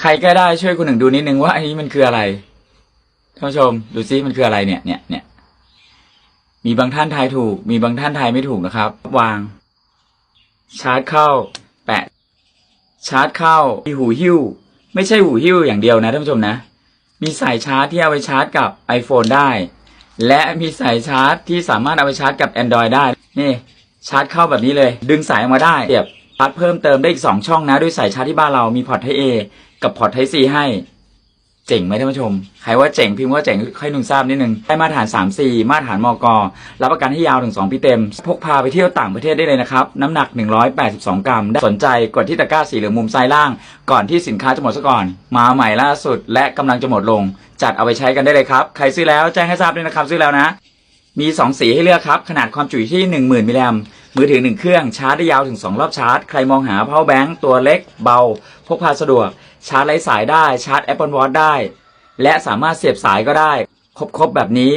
ใครก็ได้ช่วยคุณหนึ่งดูนิดนึงว่าอันนี้มันคืออะไรท่านผู้ชม ดูซิมันคืออะไรเนี่ยเนี่ยเนี่ยมีบางท่านทายถูก มีบางท่านทายไม่ถูกนะครับ วาง ชาร์จเข้า แปะ ชาร์จเข้ามีหูหิ้ว ไม่ใช่หูหิ้วอย่างเดียวนะท่านผู้ชมนะ มีสายชาร์จที่เอาไปชาร์จกับ iPhone ได้ และมีสายชาร์จที่สามารถเอาไปชาร์จกับ Android ได้ นี่ ชาร์จเข้าแบบนี้เลย ดึงสายออกมาได้เสียบ ชาร์จเพิ่มเติมได้อีก2ช่องนะ ด้วยสายชาร์จที่บ้านเรามีพอร์ต Type A กับพอร์ต Type C ให้ เจ๋งไหมท่านผู้ชม ใครว่าเจ๋งพิมพ์ว่าเจ๋งค่อยหนุ่งทราบนิดนึงได้มาตรฐาน 3C มาตรฐานมกรับประกันให้ยาวถึง 2 ปีเต็ม พกพาไปเที่ยวต่างประเทศได้เลยนะครับ น้ำหนัก 182 กรัมสนใจกดที่ตะกร้าสีเหลืองมุมซ้ายล่าง ก่อนที่สินค้าจะหมดซะก่อน มาใหม่ล่าสุด และกำลังจะหมดลง จัดเอาไปใช้กันได้เลยครับใครซื้อแล้วแจ้งให้ทราบด้วยนะครับซื้อแล้วนะมี 2 สีให้เลือกครับ ขนาดความจุที่ 10,000มิลลิแอมป์ มือถือ1เครื่องชาร์จได้ยาวถึง 2 รอบชาร์จ ใครมองหา power bank ตัวเล็กเบา พกพาสะดวก ชาร์จไร้สายได้ชาร์จ Apple Watch ได้ และสามารถเสียบสายก็ได้ ครบๆแบบนี้